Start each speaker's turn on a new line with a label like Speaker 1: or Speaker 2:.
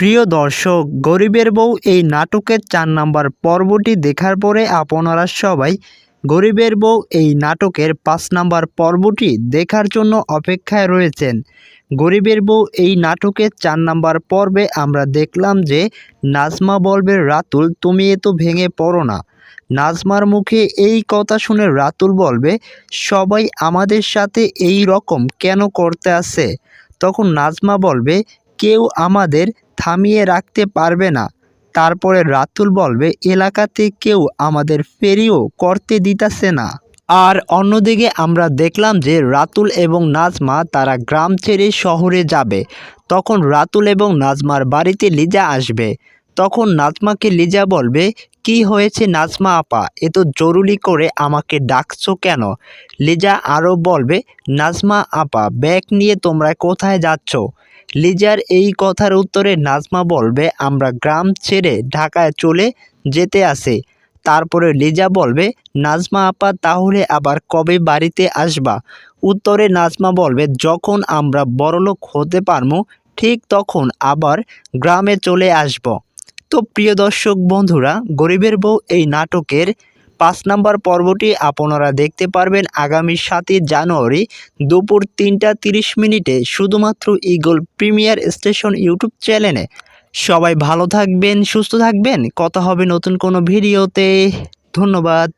Speaker 1: প্রিয় দর্শক, গরিবের বউ এই নাটকের চার নাম্বার পর্বটি দেখার পরে আপনারা সবাই গরিবের বউ এই নাটকের পাঁচ নাম্বার পর্বটি দেখার জন্য অপেক্ষায় রয়েছেন। গরিবের বউ এই নাটকের চার নাম্বার পর্বে আমরা দেখলাম যে নাজমা বলবে, রাতুল, তুমি এ তো ভেঙে পড়ো না। নাজমার মুখে এই কথা শুনে রাতুল বলবে, সবাই আমাদের সাথে এই রকম কেন করতে আসে? তখন নাজমা বলবে, কেউ আমাদের থামিয়ে রাখতে পারবে না। তারপরে রাতুল বলবে, এলাকাতে কেউ আমাদের ফেরিও করতে দিতেছে না। আর অন্যদিকে আমরা দেখলাম যে রাতুল এবং নাজমা তারা গ্রাম ছেড়ে শহরে যাবে। তখন রাতুল এবং নাজমার বাড়িতে লিজা আসবে। তখন নাজমাকে লিজা বলবে, কি হয়েছে নাজমা আপা? এ তো জরুরি করে আমাকে ডাকছো কেন? লিজা আরও বলবে, নাজমা আপা, ব্যাগ নিয়ে তোমরা কোথায় যাচ্ছ? লিজার এই কথার উত্তরে নাজমা বলবে, আমরা গ্রাম ছেড়ে ঢাকায় চলে যেতে আসে। তারপরে লিজা বলবে, নাজমা আপা, তাহলে আবার কবে বাড়িতে আসবা? উত্তরে নাজমা বলবে, যখন আমরা বড়লোক হতে পারব ঠিক তখন আবার গ্রামে চলে আসব। তো প্রিয় দর্শক বন্ধুরা, গরিবের বউ এই নাটকের পাঁচ নম্বর পর্বটি আপনারা দেখতে পারবেন আগামী সাতই জানুয়ারি দুপুর তিনটা তিরিশ মিনিটে শুধুমাত্র ইগল প্রিমিয়ার স্টেশন ইউটিউব চ্যানেলে। সবাই ভালো থাকবেন, সুস্থ থাকবেন। কথা হবে নতুন কোনো ভিডিওতে। ধন্যবাদ।